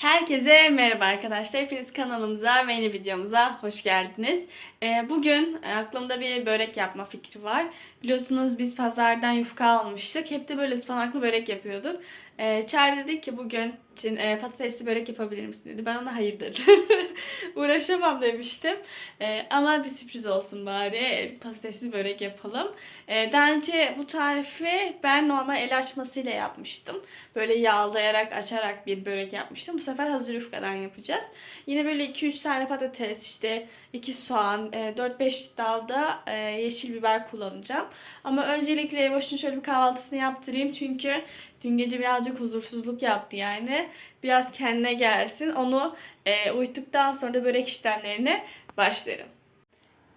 Herkese merhaba arkadaşlar. Hepiniz kanalımıza ve yeni videomuza hoş geldiniz. Ee, bugün e, aklımda bir börek yapma fikri var. Biliyorsunuz biz pazardan yufka almıştık. Hep de böyle ıspanaklı börek yapıyorduk. Ee, Çağrı dedi ki bugün için e, patatesli börek yapabilir misin dedi. Ben ona hayır dedim. Uğraşamam demiştim. Ee, ama bir sürpriz olsun bari. e, Patatesli börek yapalım. Ee, daha önce bu tarifi ben normal el açmasıyla yapmıştım. Böyle yağlayarak açarak bir börek yapmıştım. Bu sefer hazır yufkadan yapacağız. Yine böyle 2-3 tane patates işte 2 soğan, e, 4-5 dalda e, yeşil biber kullanacağım. Ama öncelikle Evoş'un şöyle bir kahvaltısını yaptırayım. Çünkü dün gece birazcık huzursuzluk yaptı yani. Biraz kendine gelsin. Onu e, uyuttuktan sonra da börek işlemlerine başlarım.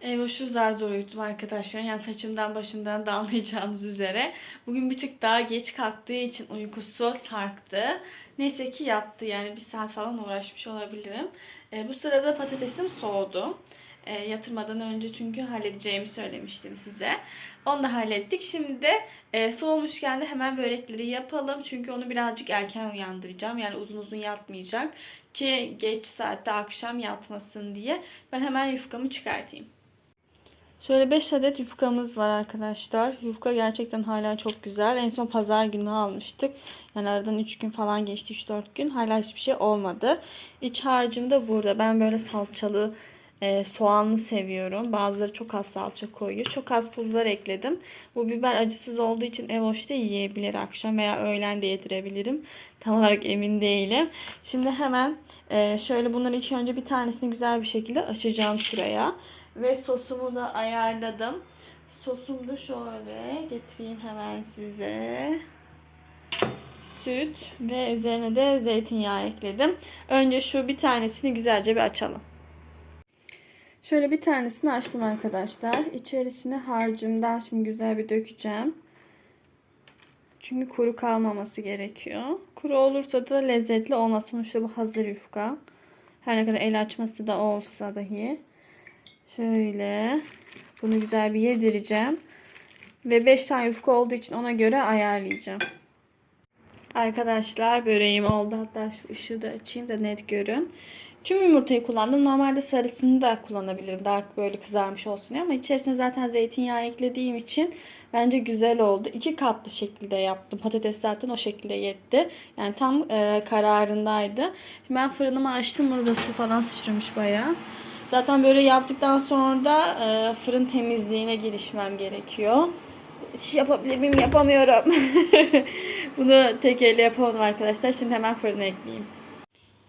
Evoş'u zar zor uyuttum arkadaşlar. Yani saçımdan başımdan da anlayacağınız üzere. Bugün bir tık daha geç kalktığı için uykusu sarktı. Neyse ki yattı yani bir saat falan uğraşmış olabilirim. E, bu sırada patatesim soğudu. E, yatırmadan önce çünkü halledeceğimi söylemiştim size. Onu da hallettik. Şimdi de e, soğumuşken de hemen börekleri yapalım. Çünkü onu birazcık erken uyandıracağım. Yani uzun uzun yatmayacak. Ki geç saatte akşam yatmasın diye. Ben hemen yufkamı çıkartayım. Şöyle 5 adet yufkamız var arkadaşlar. Yufka gerçekten hala çok güzel. En son pazar günü almıştık. Yani aradan 3 gün falan geçti. 3-4 gün. Hala hiçbir şey olmadı. İç harcım da burada. Ben böyle salçalı e, soğanlı seviyorum. Bazıları çok az salça koyuyor. Çok az pul biber ekledim. Bu biber acısız olduğu için Evoş da yiyebilir akşam veya öğlen de yedirebilirim. Tam olarak emin değilim. Şimdi hemen e, şöyle bunları ilk önce bir tanesini güzel bir şekilde açacağım şuraya. Ve sosumu da ayarladım. Sosum da şöyle getireyim hemen size. Süt ve üzerine de zeytinyağı ekledim. Önce şu bir tanesini güzelce bir açalım. Şöyle bir tanesini açtım arkadaşlar. İçerisine harcımdan şimdi güzel bir dökeceğim. Çünkü kuru kalmaması gerekiyor. Kuru olursa da lezzetli olmaz. Sonuçta bu hazır yufka. Her ne kadar el açması da olsa dahi. Şöyle bunu güzel bir yedireceğim. Ve 5 tane yufka olduğu için ona göre ayarlayacağım. Arkadaşlar böreğim oldu. Hatta şu ışığı da açayım da net görün. Tüm yumurtayı kullandım. Normalde sarısını da kullanabilirim. Daha böyle kızarmış olsun diye. Ama içerisine zaten zeytinyağı eklediğim için bence güzel oldu. İki katlı şekilde yaptım. Patates zaten o şekilde yetti. Yani tam e, kararındaydı. Şimdi ben fırınımı açtım. Burada su falan sıçramış bayağı. Zaten böyle yaptıktan sonra da e, fırın temizliğine girişmem gerekiyor. Hiç yapabilir miyim? Yapamıyorum. Bunu tek elle yapamadım arkadaşlar. Şimdi hemen fırına ekleyeyim.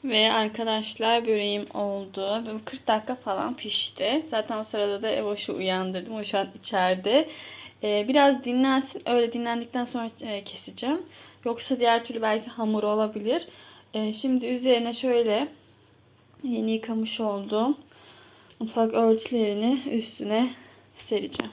Ve arkadaşlar böreğim oldu. Ve bu 40 dakika falan pişti. Zaten o sırada da Evoş'u uyandırdım. O şu an içeride. Ee, biraz dinlensin. Öyle dinlendikten sonra e, keseceğim. Yoksa diğer türlü belki hamur olabilir. Ee, şimdi üzerine şöyle yeni yıkamış olduğum mutfak örtülerini üstüne sereceğim.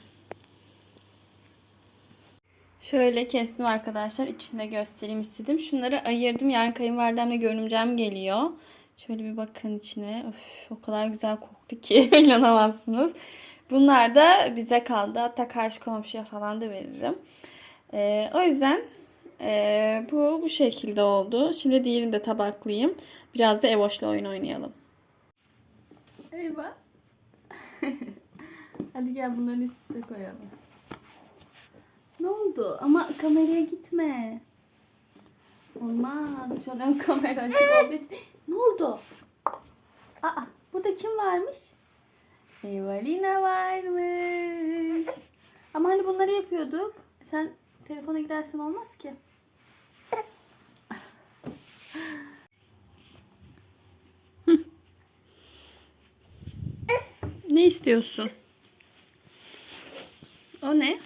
Şöyle kestim arkadaşlar. İçinde göstereyim istedim. Şunları ayırdım. Yarın kayınvalidemle görümcem geliyor. Şöyle bir bakın içine. Öf, o kadar güzel koktu ki inanamazsınız. Bunlar da bize kaldı. Hatta karşı komşuya falan da veririm. Ee, o yüzden e, bu bu şekilde oldu. Şimdi diğerini de tabaklayayım. Biraz da Evoş'la oyun oynayalım. Eyvah. Hadi gel bunları üst üste koyalım. Ne oldu? Ama kameraya gitme. Olmaz. Şu an ön kamera açık olduğu için. Ne oldu? Aa, burada kim varmış? Evalina varmış. Ama hani bunları yapıyorduk. Sen telefona gidersen olmaz ki. Ne istiyorsun? O ne?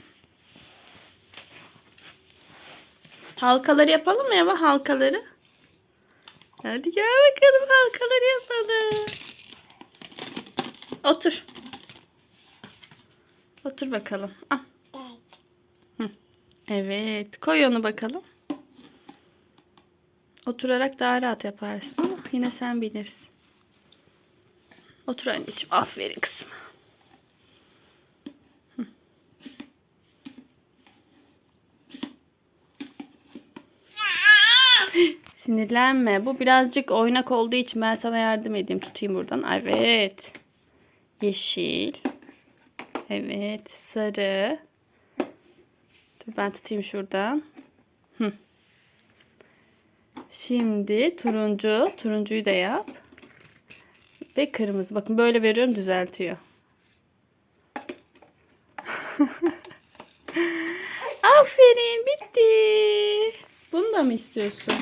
Halkaları yapalım mı Eva halkaları? Hadi gel bakalım halkaları yapalım. Otur. Otur bakalım. Al. Evet. Koy onu bakalım. Oturarak daha rahat yaparsın ama yine sen bilirsin. Otur anneciğim. Aferin kızım. Sinirlenme. Bu birazcık oynak olduğu için ben sana yardım edeyim. Tutayım buradan. Evet. Yeşil. Evet. Sarı. Dur ben tutayım şuradan. Hı. Şimdi turuncu. Turuncuyu da yap. Ve kırmızı. Bakın böyle veriyorum düzeltiyor. Aferin bitti. Bunu da mı istiyorsun?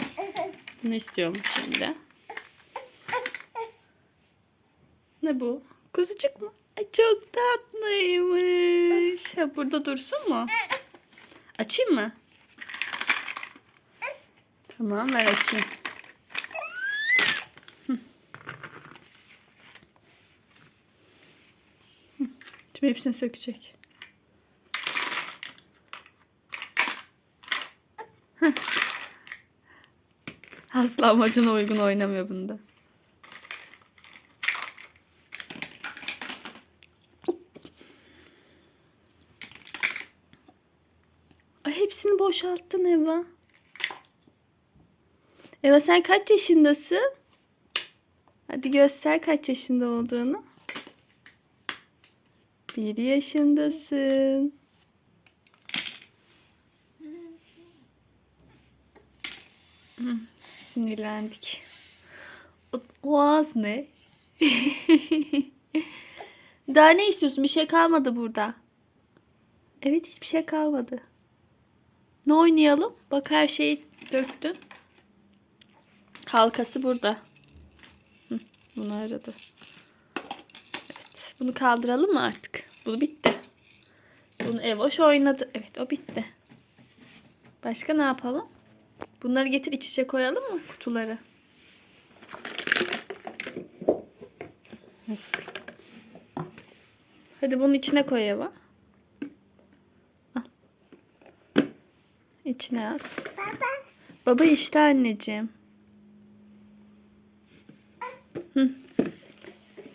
Ne istiyorum şimdi? Ne bu? Kuzucuk mu? Ay çok tatlıymış. Ha, burada dursun mu? Açayım mı? Tamam ver açayım. Şimdi hepsini sökecek. Asla amacına uygun oynamıyor bunda. Ay hepsini boşalttın Eva. Eva sen kaç yaşındasın? Hadi göster kaç yaşında olduğunu. Bir yaşındasın. Hı, Sinirlendik. O, o ağız ne? Daha ne istiyorsun? Bir şey kalmadı burada. Evet hiçbir şey kalmadı. Ne oynayalım? Bak her şeyi döktün. Halkası burada. Hı, bunu aradı. Evet. Bunu kaldıralım mı artık? Bu bitti. Bunu Evoş oynadı. Evet o bitti. Başka ne yapalım? Bunları getir iç içe koyalım mı kutuları? Hadi bunun içine koy Eva. Al. İçine at. Baba. Baba işte anneciğim. Hı.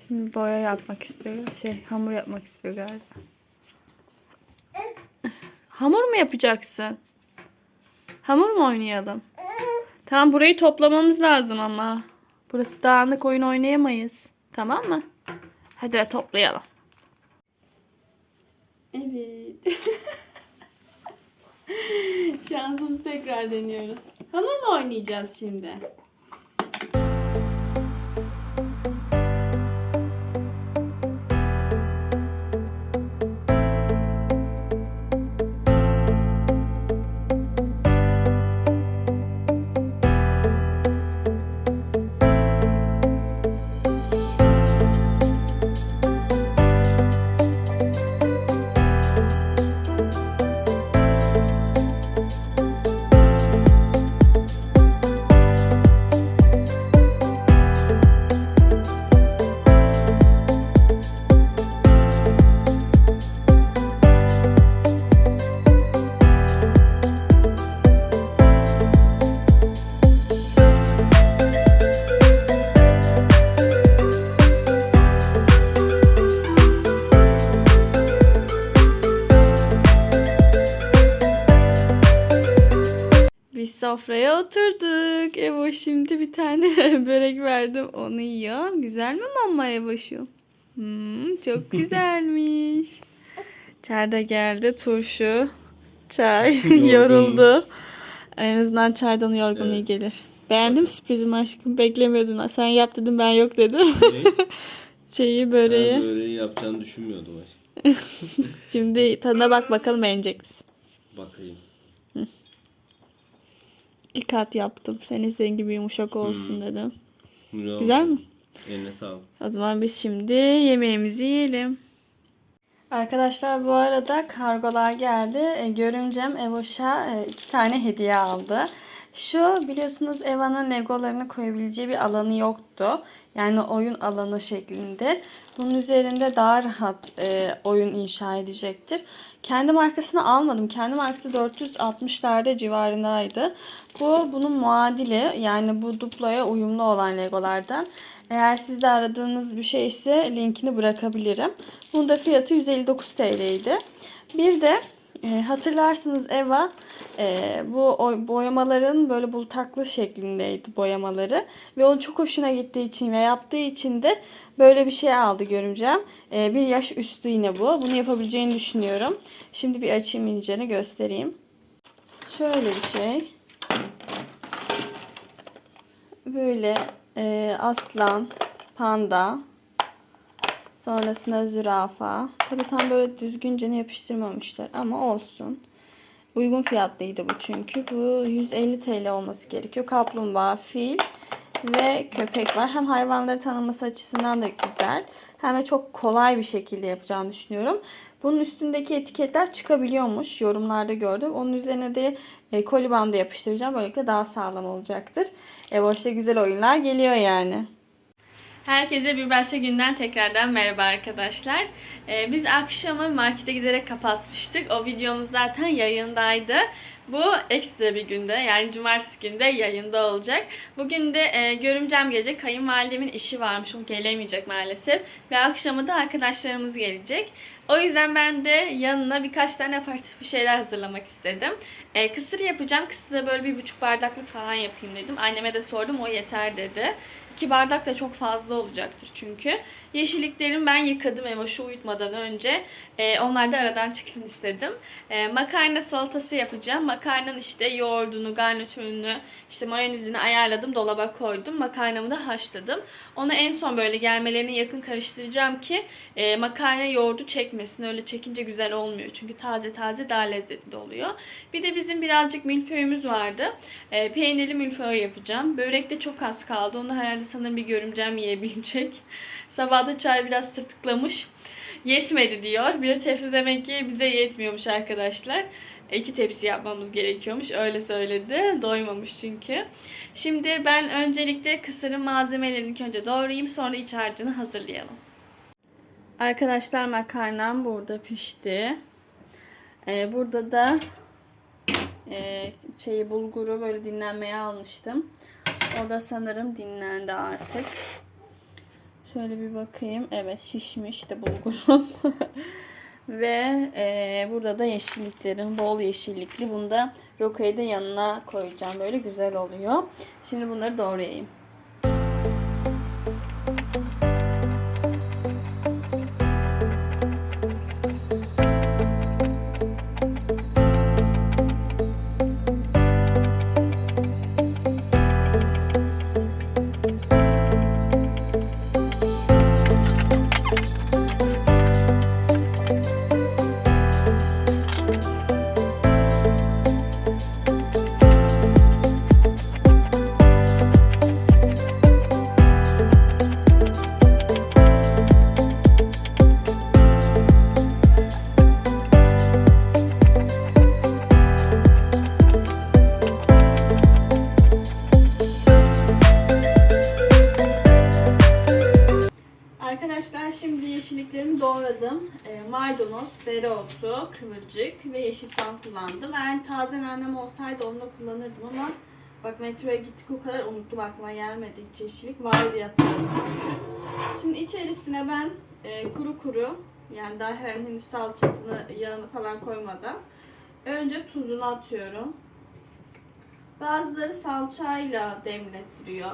Şimdi boya yapmak istiyor. Şey hamur yapmak istiyor galiba. Hamur mu yapacaksın? Hamur mu oynayalım? Tamam burayı toplamamız lazım ama. Burası dağınık oyun oynayamayız. Tamam mı? Hadi toplayalım. Evet. Şansımızı tekrar deniyoruz. Hamur mu oynayacağız şimdi? Sofraya oturduk. Evo şimdi bir tane börek verdim. Onu yiyor. Güzel mi mama Evoş'um? Hmm, çok güzelmiş. Çay da geldi. Turşu, çay. Yoruldu. En azından çaydan yorgun iyi Evet. gelir. Beğendim sürprizimi aşkım. Beklemiyordun. Sen yap dedim ben yok dedim. Ne? Şeyi böreği. Ben böreği yapacağını düşünmüyordum aşkım. Şimdi tadına bak bakalım beğenecek misin? Bakayım. İki kat yaptım. Senin istediğin gibi yumuşak olsun dedim. Güzel, Güzel mi? Eline sağlık. O zaman biz şimdi yemeğimizi yiyelim. Arkadaşlar bu arada kargolar geldi. E, görümcem Evoş'a e, iki tane hediye aldı. Şu biliyorsunuz Eva'nın legolarını koyabileceği bir alanı yoktu. Yani oyun alanı şeklinde. Bunun üzerinde daha rahat e, oyun inşa edecektir. Kendi markasını almadım. Kendi markası 460'larda civarındaydı. Bu bunun muadili yani bu duploya uyumlu olan legolardan. Eğer sizde aradığınız bir şey ise linkini bırakabilirim. Bunun da fiyatı 159 TL'ydi. Bir de E, hatırlarsınız Eva e, bu boyamaların böyle bultaklı şeklindeydi boyamaları ve o çok hoşuna gittiği için ve yaptığı için de böyle bir şey aldı görümcem. E, bir yaş üstü yine bu. Bunu yapabileceğini düşünüyorum. Şimdi bir açayım inceni göstereyim. Şöyle bir şey. Böyle e, aslan, panda, sonrasında zürafa. Tabi tam böyle düzgünce yapıştırmamışlar ama olsun. Uygun fiyatlıydı bu çünkü. Bu 150 TL olması gerekiyor. Kaplumbağa, fil ve köpek var. Hem hayvanları tanınması açısından da güzel. Hem de çok kolay bir şekilde yapacağını düşünüyorum. Bunun üstündeki etiketler çıkabiliyormuş. Yorumlarda gördüm. Onun üzerine de e, koli bandı yapıştıracağım. Böylelikle daha sağlam olacaktır. E boşta güzel oyunlar geliyor yani. Herkese bir başka günden tekrardan merhaba arkadaşlar. Ee, biz akşamı markete giderek kapatmıştık. O videomuz zaten yayındaydı. Bu ekstra bir günde yani cumartesi günde yayında olacak. Bugün de e, görümcem gelecek. Kayınvalidemin işi varmış. O gelemeyecek maalesef. Ve akşamı da arkadaşlarımız gelecek. O yüzden ben de yanına birkaç tane bir şeyler hazırlamak istedim. E, kısır yapacağım. Kısır da böyle bir buçuk bardaklık falan yapayım dedim. Anneme de sordum o yeter dedi. İki bardak da çok fazla olacaktır çünkü. Yeşilliklerimi ben yıkadım Emoş'u uyutmadan önce. Ee, onlar da aradan çıksın istedim. Ee, makarna salatası yapacağım. Makarnanın işte yoğurdunu, garnitürünü, işte mayonezini ayarladım. Dolaba koydum. Makarnamı da haşladım. Onu en son böyle gelmelerine yakın karıştıracağım ki e, makarna yoğurdu çekmesin. Öyle çekince güzel olmuyor. Çünkü taze taze daha lezzetli oluyor. Bir de bizim birazcık milföyümüz vardı. E, peynirli milföy yapacağım. Börek de çok az kaldı. Onu herhalde sanırım bir görümcem yiyebilecek. Sabah da çay biraz tırtıklamış. Yetmedi diyor. Bir tepsi demek ki bize yetmiyormuş arkadaşlar. İki tepsi yapmamız gerekiyormuş. Öyle söyledi. Doymamış çünkü. Şimdi ben öncelikle kısırın malzemelerini önce doğrayayım. Sonra iç harcını hazırlayalım. Arkadaşlar makarnam burada pişti. Ee, burada da e, şeyi bulguru böyle dinlenmeye almıştım. O da sanırım dinlendi artık. Şöyle bir bakayım. Evet şişmiş de bulgurum. Ve e, burada da yeşilliklerim. Bol yeşillikli. Bunu da rokayı da yanına koyacağım. Böyle güzel oluyor. Şimdi bunları doğrayayım. Doğradım. E, maydanoz, dereotu, kıvırcık ve yeşil soğan kullandım. Eğer taze nanem olsaydı onu da kullanırdım ama bak metroya gittik o kadar unuttum aklıma gelmedi hiç yeşillik var diye hatırladım. Şimdi içerisine ben e, kuru kuru yani daha herhalde henüz salçasını, yağını falan koymadan önce tuzunu atıyorum. Bazıları salçayla demlettiriyor.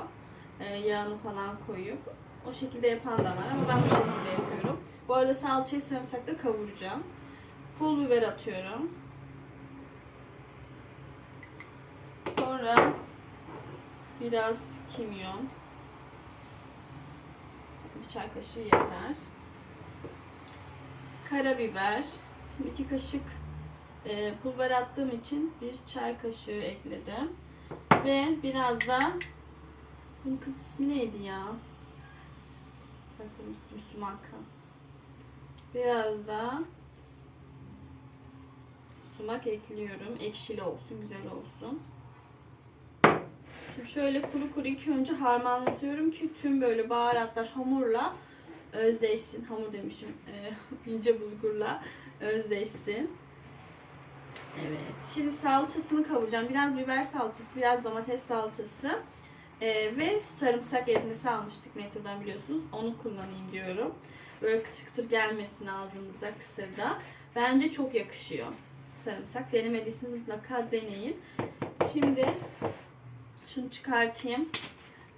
E, yağını falan koyup. O şekilde yapan da var ama ben bu şekilde arada salçayı sarımsakla kavuracağım. Pul biber atıyorum. Sonra biraz kimyon. Bir çay kaşığı yeter. Karabiber. Şimdi iki kaşık e, pul biber attığım için bir çay kaşığı ekledim. Ve biraz da bunun kız ismi neydi ya? Bakın sumak. Biraz da sumak ekliyorum. Ekşili olsun, güzel olsun. Şimdi şöyle kuru kuru ilk önce harmanlatıyorum ki tüm böyle baharatlar hamurla özdeşsin. Hamur demişim. e, ince bulgurla özdeşsin. Evet. Şimdi salçasını kavuracağım. Biraz biber salçası, biraz domates salçası. Ee, ve sarımsak ezmesi almıştık metrodan biliyorsunuz. Onu kullanayım diyorum. Böyle kıtır kıtır gelmesin ağzımıza kısırda. Bence çok yakışıyor. sarımsak. Denemediyseniz mutlaka deneyin. Şimdi şunu çıkartayım.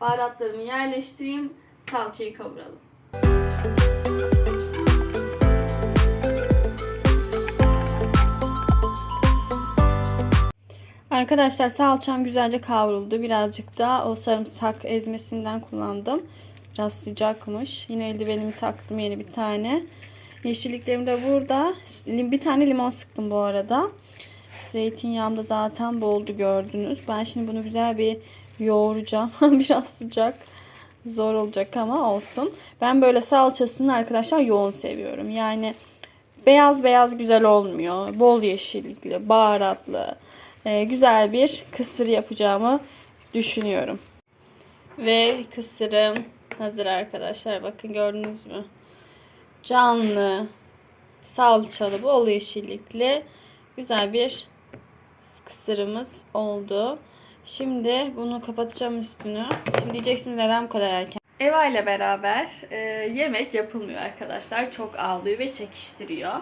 Baharatlarımı yerleştireyim. Salçayı kavuralım. Arkadaşlar salçam güzelce kavruldu. Birazcık da o sarımsak ezmesinden kullandım. Biraz sıcakmış. Yine eldivenimi taktım yeni bir tane. Yeşilliklerim de burada. Bir tane limon sıktım bu arada. Zeytinyağım da zaten boldu gördünüz. Ben şimdi bunu güzel bir yoğuracağım. Biraz sıcak. Zor olacak ama olsun. Ben böyle salçasını arkadaşlar yoğun seviyorum. Yani beyaz beyaz güzel olmuyor. Bol yeşillikli, baharatlı, e, güzel bir kısır yapacağımı düşünüyorum. Ve kısırım hazır arkadaşlar. Bakın gördünüz mü? Canlı, salçalı, bol yeşillikli güzel bir kısırımız oldu. Şimdi bunu kapatacağım üstünü. Şimdi diyeceksiniz neden bu kadar erken? Eva ile beraber e, yemek yapılmıyor arkadaşlar. Çok ağlıyor ve çekiştiriyor.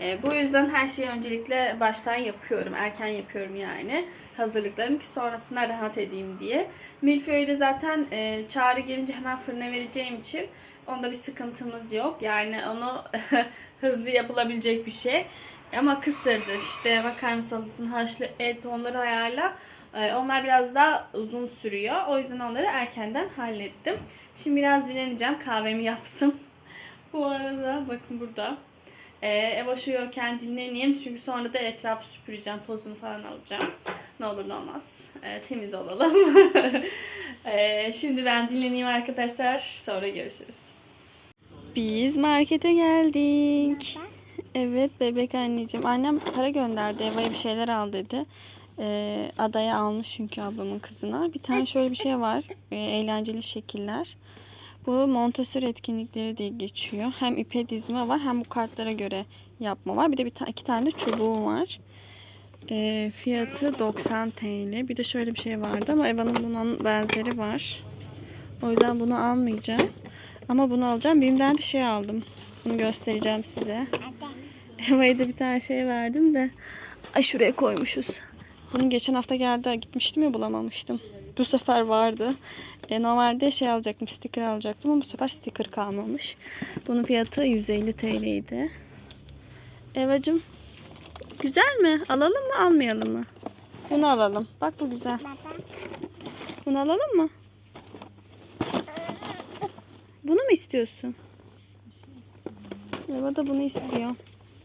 E, bu yüzden her şeyi öncelikle baştan yapıyorum. Erken yapıyorum yani. Hazırlıklarım ki sonrasında rahat edeyim diye. Milföy'ü de zaten e, çağrı gelince hemen fırına vereceğim için onda bir sıkıntımız yok. Yani onu hızlı yapılabilecek bir şey. Ama kısırdır işte makarna salatasını haşlı et onları ayarla. Ee, Onlar biraz daha uzun sürüyor. O yüzden onları erkenden hallettim. Şimdi biraz dinleneceğim. Kahvemi yaptım. Bu arada bakın burada. Ee, Eva şu yokken dinleneyim. Çünkü sonra da etrafı süpüreceğim. Tozunu falan alacağım. Ne olur ne olmaz. Ee, temiz olalım. Ee, şimdi ben dinleneyim arkadaşlar. Sonra görüşürüz. Biz markete geldik. Evet bebek anneciğim. Annem para gönderdi. Eva'ya bir şeyler al dedi. Ee, adaya almış çünkü ablamın kızına. Bir tane şöyle bir şey var. Ee, eğlenceli şekiller. Bu Montessori etkinlikleri diye geçiyor. Hem ipe dizme var hem bu kartlara göre yapma var. Bir de bir ta- iki tane de çubuğu var. Ee, fiyatı 90 TL. Bir de şöyle bir şey vardı ama Eva'nın bunun benzeri var. O yüzden bunu almayacağım. Ama bunu alacağım. Birimden bir şey aldım. Bunu göstereceğim size. Eva'ya da bir tane şey verdim de. Ay şuraya koymuşuz. Bunu geçen hafta geldi gitmiştim ya bulamamıştım. Bu sefer vardı. E, normalde şey alacaktım, sticker alacaktım ama bu sefer sticker kalmamış. Bunun fiyatı 150 TL idi. Evacım, güzel mi? Alalım mı, almayalım mı? Bunu alalım. Bak bu güzel. Bunu alalım mı? Bunu mu istiyorsun? Eva da bunu istiyor.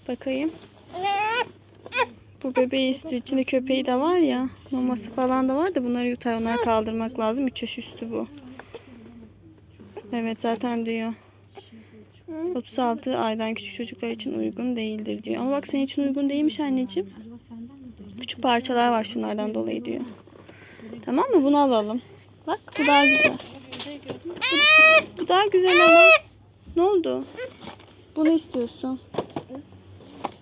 Bakayım. Bu bebeği istiyor. İçinde köpeği de var ya. Maması falan da var da bunları yutar. Onları kaldırmak lazım. 3 yaş üstü bu. Evet zaten diyor. 36 aydan küçük çocuklar için uygun değildir diyor. Ama bak senin için uygun değilmiş anneciğim. Küçük parçalar var şunlardan dolayı diyor. Tamam mı? Bunu alalım. Bak bu daha güzel. Bu, daha güzel ama. Ne oldu? Bunu istiyorsun.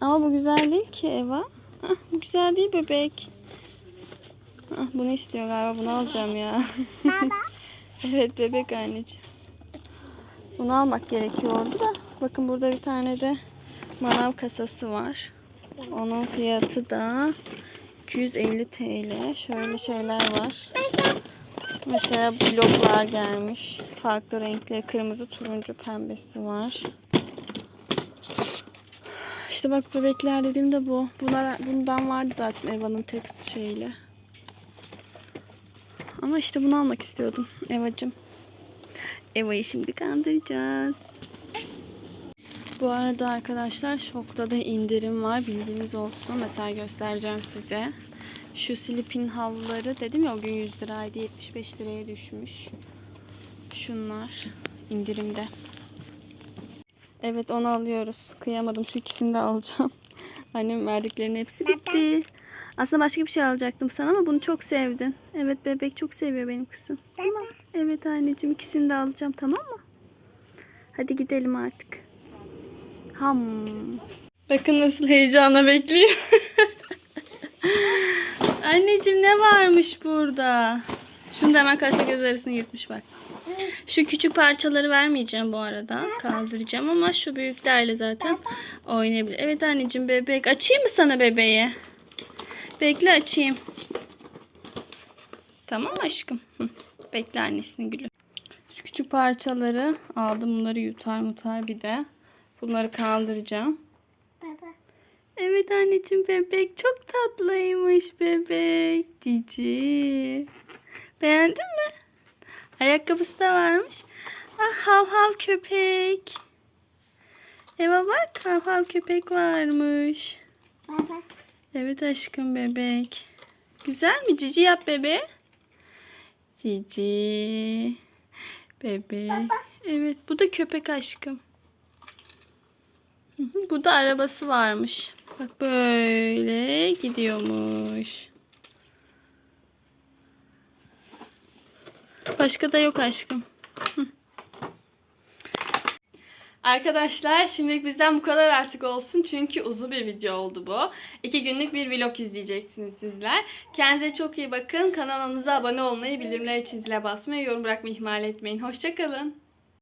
Ama bu güzel değil ki Eva. Ah, bu güzel değil bebek. Ah, bunu istiyor galiba. Bunu alacağım ya. evet bebek anneciğim. Bunu almak gerekiyordu da. Bakın burada bir tane de manav kasası var. Onun fiyatı da 250 TL. Şöyle şeyler var. Mesela bloklar gelmiş. Farklı renkli kırmızı, turuncu, pembesi var. İşte bak bebekler dediğimde bu. Bunlar, bundan vardı zaten Eva'nın tek şeyle. Ama işte bunu almak istiyordum Eva'cım. Eva'yı şimdi kandıracağız. Bu arada arkadaşlar şokta da indirim var. Bilginiz olsun. Mesela göstereceğim size. Şu silipin havluları dedim ya o gün 100 liraydı. 75 liraya düşmüş. Şunlar indirimde. Evet onu alıyoruz. Kıyamadım. Şu ikisini de alacağım. Annem verdiklerinin hepsi bitti. Aslında başka bir şey alacaktım sana ama bunu çok sevdin. Evet bebek çok seviyor benim kızım. Tamam. Evet anneciğim ikisini de alacağım tamam mı? Hadi gidelim artık. Ham. Bakın nasıl heyecanla bekliyor. Anneciğim ne varmış burada? Şunu da hemen kaşla göz arasını yırtmış bak. Şu küçük parçaları vermeyeceğim bu arada. Kaldıracağım ama şu büyüklerle zaten oynayabilir. Evet anneciğim bebek. Açayım mı sana bebeği? Bekle açayım. Tamam aşkım? Bekle annesinin gülü. Şu küçük parçaları aldım. Bunları yutar mutar bir de. Bunları kaldıracağım. Baba. Evet anneciğim bebek çok tatlıymış bebek. Cici. Beğendin mi? Ayakkabısı da varmış. Ah hav hav köpek. Eva bak hav hav köpek varmış. Baba. Evet aşkım bebek. Güzel mi? Cici yap bebe. Cici. Bebek. Evet bu da köpek aşkım. Bu da arabası varmış. Bak böyle gidiyormuş. Başka da yok aşkım. Hı. Arkadaşlar şimdilik bizden bu kadar artık olsun. Çünkü uzun bir video oldu bu. İki günlük bir vlog izleyeceksiniz sizler. Kendinize çok iyi bakın. Kanalımıza abone olmayı, bildirimler için zile basmayı, yorum bırakmayı ihmal etmeyin. Hoşçakalın.